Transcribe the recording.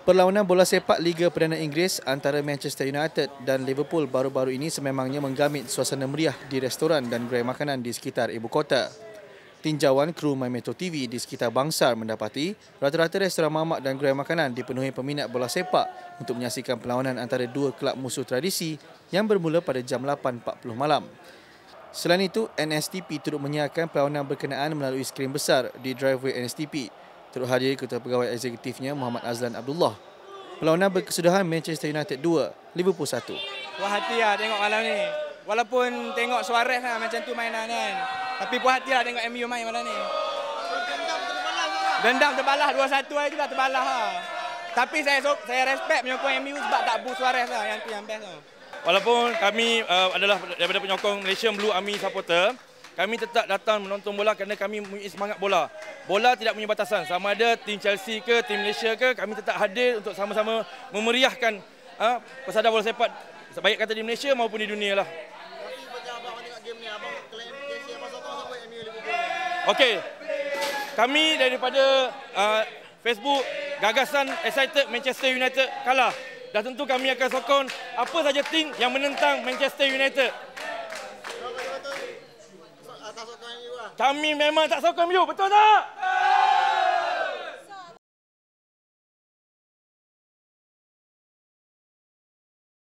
Perlawanan bola sepak Liga Perdana Inggeris antara Manchester United dan Liverpool baru-baru ini sememangnya menggamit suasana meriah di restoran dan gerai makanan di sekitar ibu kota. Tinjauan kru My Metro TV di sekitar Bangsar mendapati rata-rata restoran mamak dan gerai makanan dipenuhi peminat bola sepak untuk menyaksikan perlawanan antara dua kelab musuh tradisi yang bermula pada jam 8.40 malam. Selain itu, NSTP turut menyiarkan perlawanan berkenaan melalui skrin besar di driveway NSTP turut hadir Ketua Pegawai Eksekutifnya Muhammad Azlan Abdullah. Perlawanan berkesudahan Manchester United 2, Liverpool 1. Puas hati lah tengok malam ni. Walaupun tengok Suarez lah macam tu mainan kan. Tapi puas hati lah tengok MU main malam ni. Dendam terbalas 2-1 hari tu dah terbalas lah. Tapi saya saya respect penyokong MU sebab tak boost Suarez lah yang tu yang best lah. Walaupun kami uh, adalah daripada penyokong Malaysian Blue Army supporter, kami tetap datang menonton bola kerana kami mempunyai semangat bola. Bola tidak punya batasan. Sama ada tim Chelsea ke, tim Malaysia ke, kami tetap hadir untuk sama-sama memeriahkan uh, persada bola sepak baik kata di Malaysia maupun di dunia lah. Okey. Kami daripada uh, Facebook gagasan excited Manchester United kalah. Dah tentu kami akan sokong apa saja tim yang menentang Manchester United. Kami memang tak sokong MU, betul tak?